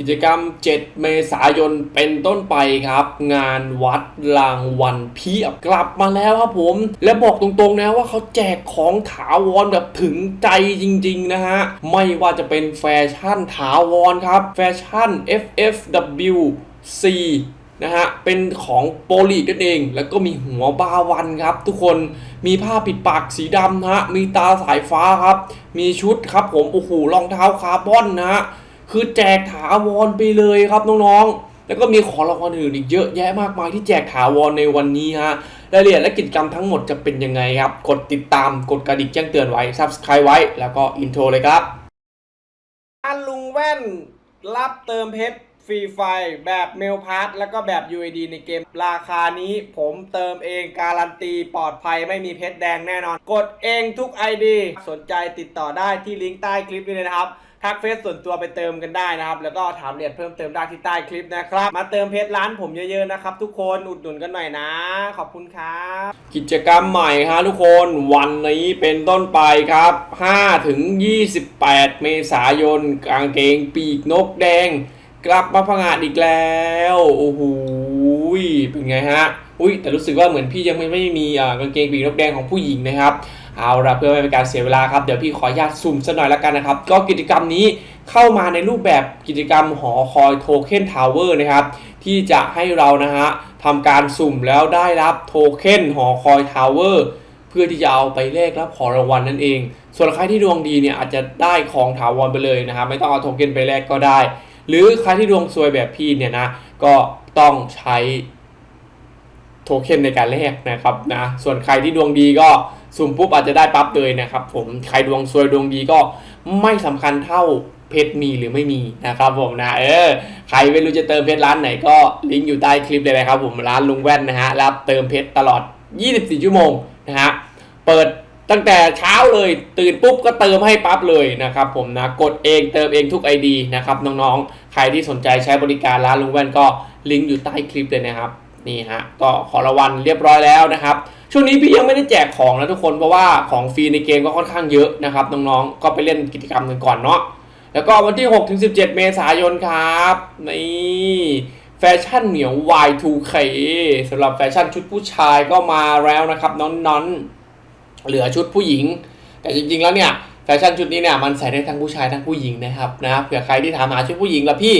กิจกรรม 7 เมษายนเป็นต้นไปครับ งานวัดรางวัลเพียบกลับมาแล้วครับผม และบอกตรงๆนะว่าเขาแจกของถาวรแบบถึงใจจริงๆนะฮะ ไม่ว่าจะเป็นแฟชั่นถาวรครับ แฟชั่น FFWC นะฮะ เป็นของโปรลีกนั่นเอง แล้วก็มีหัวบาวันครับ ทุกคน มีผ้าปิดปากสีดำนะฮะ มีตาสายฟ้าครับ มีชุดครับผม โอ้โห รองเท้าคาร์บอนนะฮะ คือแจกถาวรไปเลยครับน้องๆ แล้วก็มีของรางวัลอื่นอีกเยอะแยะมากมายที่แจกถาวรในวันนี้ฮะรายละเอียดและกิจกรรมทั้งหมดจะเป็นยังไงครับ กดติดตามกดกระดิ่งแจ้งเตือนไว้ Subscribe ไว้ แล้วก็อินโทรเลยครับอันลุงแว่นรับเติมเพชรฟรีไฟแบบเมลพาร์ทแล้วก็แบบ UID ในเกมราคานี้ผมเติมเองการันตีปลอดภัยไม่มีเพชรแดงแน่นอน กดเองทุก ID สนใจติดต่อได้ที่ลิงก์ใต้คลิปนี้เลยนะครับ ทักเฟซส่วนตัวไปเติมกันได้นะครับ แล้วก็ถามรายละเอียดเพิ่มเติมได้ที่ใต้คลิปนะครับ มาเติมเพชรร้านผมเยอะๆนะครับ ทุกคนอุดหนุนกันหน่อยนะ ขอบคุณครับ กิจกรรมใหม่ฮะทุกคนวันนี้เป็นต้นไปครับ5ถึง28 เมษายนกางเกงปีกนกแดง กลับมาพังอาจอีกแล้วโอ้โหเป็นไงฮะอุ้ยแต่รู้สึกว่าเหมือนพี่ยังไม่ไม่มีอ่ากางเกงปีกนกแดงของผู้หญิงนะครับ เอาละเพื่อไม่เป็นการเสียเวลาครับเดี๋ยวพี่ขออนุญาตสุ่มสักหน่อยละกันนะครับ ก็กิจกรรมนี้เข้ามาในรูปแบบกิจกรรมหอคอยโทเค็นทาวเวอร์นะครับ ที่จะให้เรานะฮะทำการสุ่มแล้วได้รับโทเค็นหอคอยทาวเวอร์เพื่อที่จะเอาไปแลกรับของรางวัลนั่นเอง ส่วนใครที่ดวงดีเนี่ยอาจจะได้ของถาวรไปเลยนะครับไม่ต้องเอาโทเค็นไปแลกก็ได้ หรือใครที่ดวงซวยแบบพี่เนี่ยนะก็ต้องใช้โทเค็นในการแลกนะครับนะส่วนใครที่ดวงดีก็ สุ่มปุ๊บอาจจะได้ปั๊บเลยนะครับ ผมใครดวงซวยดวงดีก็ไม่สำคัญเท่าเพชรมีหรือไม่มีนะครับผมนะเออใครไม่รู้จะเติมเพชรร้านไหนก็ลิงก์อยู่ใต้คลิปเลยนะครับผมร้านลุงแว่นนะฮะรับเติมเพชรตลอด 24 ชั่วโมงนะฮะเปิดตั้งแต่เช้าเลยตื่นปุ๊บก็เติมให้ปั๊บเลยนะครับผมนะกดเองเติมเองทุก ID นะครับน้องๆ ใครที่สนใจใช้บริการร้านลุงแว่นก็ลิงก์อยู่ใต้คลิปเลยนะครับ นี่ฮะก็ขอรางวัลเรียบร้อยแล้วนะครับ ช่วงนี้พี่ยังไม่ได้แจกของนะทุกคนเพราะว่าของฟรีในเกมก็ค่อนข้างเยอะนะครับน้องๆก็ไปเล่นกิจกรรมกันก่อนเนาะแล้วก็วันที่6ถึง17 เมษายนครับนี่แฟชั่นเหนียว Y2K สำหรับแฟชั่นชุดผู้ชายก็มาแล้วนะครับน้องๆเหลือชุดผู้หญิง แต่จริงๆแล้วเนี่ยแฟชั่นชุดนี้เนี่ยมันใส่ได้ทั้งผู้ชายทั้งผู้หญิงนะครับนะเผื่อใครที่ถามหาชุดผู้หญิงละพี่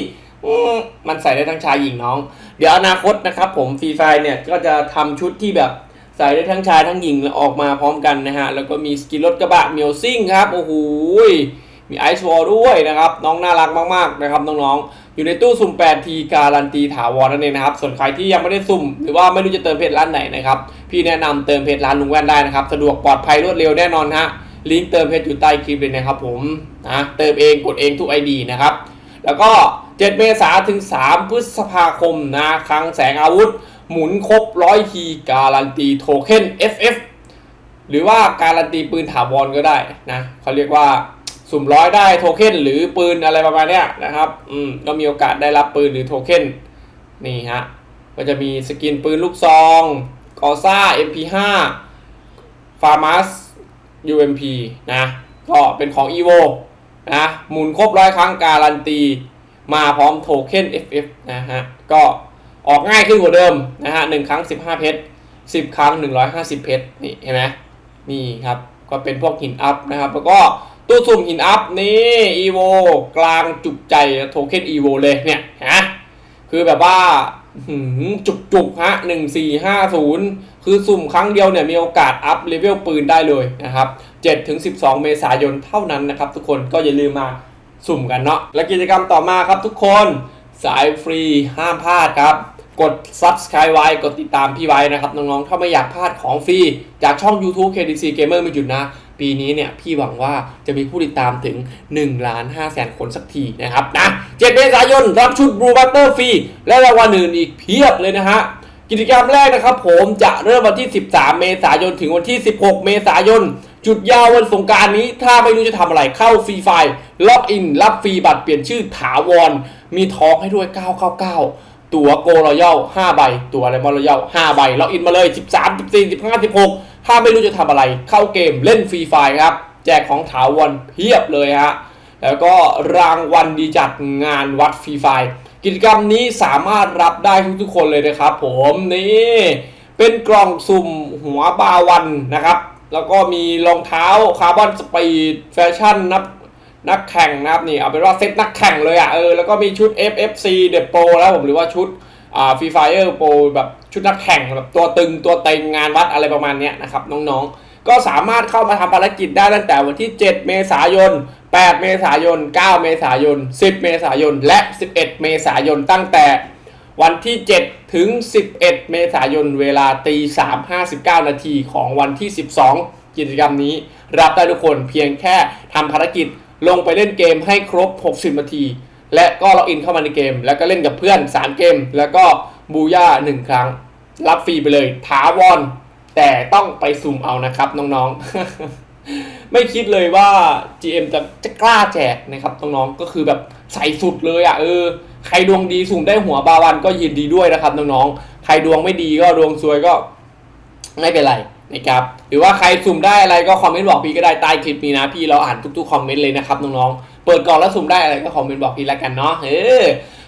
มันใส่ได้ทั้งชายหญิงน้อง เดี๋ยวอนาคตนะครับผมฟรีไฟเนี่ยก็จะทำชุดที่แบบใส่ได้ทั้งชายทั้งหญิงออกมาพร้อมกันนะฮะ แล้วก็มีสกินรถกระบะเมียวซิ่งครับ โอ้โหมีไอซ์วอลด้วยนะครับ น้องน่ารักมากๆนะครับน้องๆ อยู่ในตู้สุ่ม 8 ทีการันตีถาวรนั่นเองนะครับ ส่วนใครที่ยังไม่ได้สุ่ม หรือว่าไม่รู้จะเติมเพจร้านไหนนะครับ พี่แนะนำเติมเพจร้านลุงแว่นได้นะครับ สะดวกปลอดภัยรวดเร็วแน่นอนฮะลิงก์เติมเพจอยู่ใต้คลิปเลยนะครับผมนะเติมเองกดเองทุก ID นะครับแล้วก็ 7 เมษายนถึง 3 พฤษภาคมนะคลังแสงอาวุธ หมุนครบร้อยทีการันตีโทเค็น FF หรือว่าการันตีปืนถาวรก็ได้นะเขาเรียกว่าสุ่มร้อยได้โทเค็นหรือปืนอะไรประมาณเนี้ยนะครับอืมก็มีโอกาสได้รับปืนหรือโทเค็นนี่ฮะก็จะมีสกินปืนลูกซองกอซ่า MP5 ฟาร์มัส UMP นะก็เป็นของ EVO นะหมุนครบร้อยครั้งการันตี มาพร้อมโทเค็น FF นะฮะ ก็ออกง่ายขึ้นกว่าเดิมนะฮะหนึ่งครั้ง 15 เพชร 10 ครั้ง 150 เพชร นี่เห็นไหมนี่ครับ ก็เป็นพวกหินอัพนะครับ แล้วก็ตู้สุ่มหินอัพนี่ EVO กลางจุกใจโทเค็น EVO เลยเนี่ยฮะคือแบบว่าจุกจุกๆฮะหนึ่งสี่ห้าศูนย์คือสุ่มครั้งเดียวเนี่ยมีโอกาสอัพเลเวลปืนได้เลยนะครับ7ถึง12เมษายนเท่านั้นนะครับทุกคนก็อย่าลืมมา สุ่มกันเนาะและกิจกรรมต่อมาครับทุกคนสายฟรีห้ามพลาดครับ กด subscribe ไว้กดติดตามพี่ไว้นะครับ น้องๆ ถ้าไม่อยากพลาดของฟรี จากช่อง YouTube KDC Gamer ไม่หยุดนะ ปีนี้เนี่ย พี่หวังว่าจะมีผู้ติดตามถึง1ล้าน5แสนคนสักทีนะครับนะ7เมษายนรับชุด Blue Butter ฟรี และรางวัลอื่นอีกเพียบเลยนะฮะกิจกรรมแรกนะครับ ผมจะเริ่มวันที่ 13 เมษายนถึงวันที่ 16 เมษายน จุดยาววันสงการนี้ถ้าไม่รู้จะทำอะไรเข้าฟรีไฟล์ล็อกอิน รับฟรีบัตรเปลี่ยนชื่อถาวร มีทองให้ด้วย 999 ตั๋วโกรอยัล5ใบ ตั๋วอะไรมอรอยัล5ใบล็อกอินมาเลย 13 14 15 16 ถ้าไม่รู้จะทำอะไรเข้าเกมเล่นฟรีไฟล์ครับ แจกของถาวรเพียบเลยฮะแล้วก็รางวัลดีจัดงานวัดฟรีไฟล์กิจกรรมนี้สามารถรับได้ทุกๆคนเลยนะครับ ผมนี่เป็นกล่องสุ่มหัวบาวันนะครับ แล้วก็มีรองเท้าคาร์บอนสปีดแฟชั่นนับนักแข่งนะครับนี่เอาเป็นว่าเซตนักแข่งเลยอะเออแล้วก็มีชุด FFC The Pro แล้วผมหรือว่าชุดอ่าฟรีไฟเออร์โปรแบบชุดนักแข่งแบบตัวตึงตัวเต็งงานวัดอะไรประมาณนี้นะครับน้องๆ ก็สามารถเข้ามาทำภารกิจได้ตั้งแต่วันที่ 7 เมษายน 8 เมษายน 9 เมษายน 10 เมษายน และ 11 เมษายนตั้งแต่ วันที่ 7 ถึง 11 เมษายนเวลาตี3 59 นาทีของวันที่ 12 กิจกรรมนี้ รับได้ทุกคนเพียงแค่ทำภารกิจลงไปเล่นเกมให้ครบ 60 นาที และก็ล็อกอินเข้ามาในเกม แล้วก็เล่นกับเพื่อน 3 เกม แล้วก็บูย่า 1 ครั้ง รับฟรีไปเลยถาวรแต่ต้องไปสุ่มเอานะครับน้องๆ ไม่คิดเลยว่า GM จะจะกล้าแจกนะครับน้องๆก็คือแบบใส่สุดเลยอะเออ ใครดวงดีสุ่มได้หัวบาวันก็ยินดีด้วยนะครับน้องๆ ใครดวงไม่ดีก็ดวงซวยก็ไม่เป็นไรนะครับหรือว่าใครสุ่มได้อะไรก็คอมเมนต์บอกพี่ก็ได้ใต้คลิปนี้นะพี่เราอ่านทุกๆคอมเมนต์เลยนะครับน้องๆ เปิดกล่องแล้วสุ่มได้อะไรก็คอมเมนต์บอกพี่ละกันเนาะเออ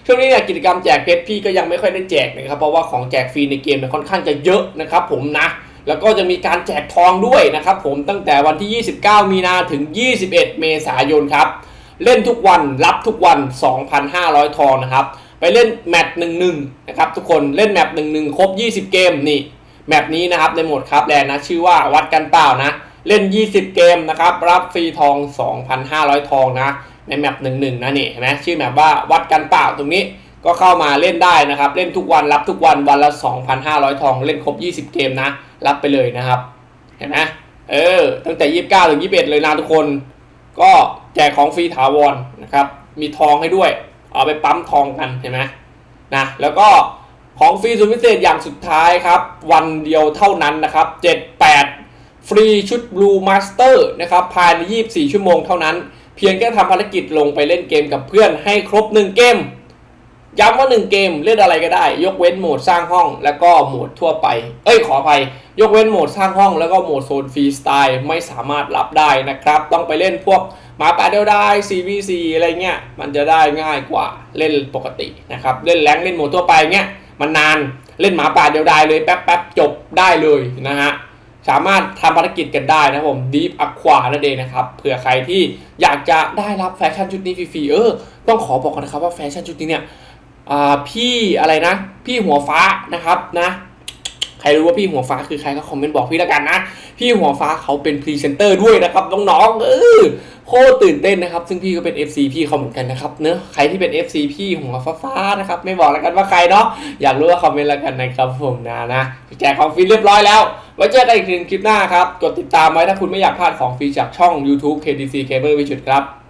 ช่วงนี้เนี่ยกิจกรรมแจกเพชรพี่ก็ยังไม่ค่อยได้แจกนะครับเพราะว่าของแจกฟรีในเกมเนี่ยค่อนข้างจะเยอะนะครับผมนะแล้วก็จะมีการแจกทองด้วยนะครับผมตั้งแต่วันที่ 29 มีนาถึง 21 เมษายนครับ เล่นทุกวันรับทุกวัน 2,500 ทองนะครับ ไปเล่นแมตช์หนึ่งหนึ่งนะครับทุกคนเล่นแมตช์หนึ่งหนึ่งครบ 20 เกมนี่แมปนี้นะครับในโหมดครับแลนนะชื่อว่าวัดกันเปล่านะ เล่น 20 เกมนะครับรับฟรีทอง 2,500 ทองนะ ในแมปหนึ่งหนึ่งนะนี่เห็นไหมชื่อแมปว่าวัดกันเปล่าตรงนี้ก็เข้ามาเล่นได้นะครับ เล่นทุกวันรับทุกวันวันละ 2,500 ทอง เล่นครบ 20 เกมนะ รับไปเลยนะครับ เห็นไหมเออ ตั้งแต่ 29 ถึง 21 เลยนะทุกคน ก็แจกของฟรีถาวรนะครับ มีทองให้ด้วย เอาไปปั๊มทองกันเห็นไหมนะ แล้วก็ของฟรีสุดพิเศษอย่างสุดท้ายครับ วันเดียวเท่านั้นนะครับ 78 ฟรีชุด Blue Master นะครับภายใน 24 ชั่วโมงเท่านั้น เพียงแค่ทำภารกิจลงไปเล่นเกมกับเพื่อนให้ครบ 1 เกม ย้ำว่า 1 เกมเล่นอะไรก็ได้ ยกเว้นโหมดสร้างห้อง แล้วก็โหมดทั่วไป เอ้ยขออภัย ยกเว้นโหมดสร้างห้องแล้วก็โหมดโซนฟรีสไตล์ไม่สามารถรับได้นะครับ ต้องไปเล่นพวกหมาป่าเดียวได้ CVC อะไรเงี้ยมันจะได้ง่ายกว่าเล่นปกตินะครับเล่นแรงเล่นโหมดทั่วไปเงี้ยมันนานเล่นหมาป่าเดียวไดายเลยแป๊บแป๊บๆจบได้เลยนะฮะสามารถทำภารกิจกันได้นะผม Deep Aqua นั่นเองนะครับเผื่อใครที่อยากจะได้รับแฟชั่นชุดนี้ฟรีๆเออต้องขอบอกกันนะครับว่าแฟชั่นชุดนี้เนี่ยพี่อะไรนะ พี่หัวฟ้านะครับนะ ใครรู้ว่าพี่หัวฟ้าคือใครก็คอมเมนต์บอกพี่แล้วกันนะ พี่หัวฟ้าเขาเป็นพรีเซนเตอร์ด้วยนะครับน้องๆเออโคตรตื่นเต้นนะครับ ซึ่งพี่ก็เป็น FC พี่เขาเหมือนกันนะครับเนอะใครที่เป็น FC พี่หัวฟ้าๆนะครับไม่บอกแล้วกันว่าใครเนาะอยากรู้ว่าคอมเมนต์แล้วกันนะครับผมนะนะแจกของฟรีเรียบร้อยแล้วไว้เจอกันอีกทีคลิปหน้าครับกดติดตามไว้ถ้าคุณไม่อยากพลาดของฟรีจากช่อง YouTube KDC Gamer วิจุดครับ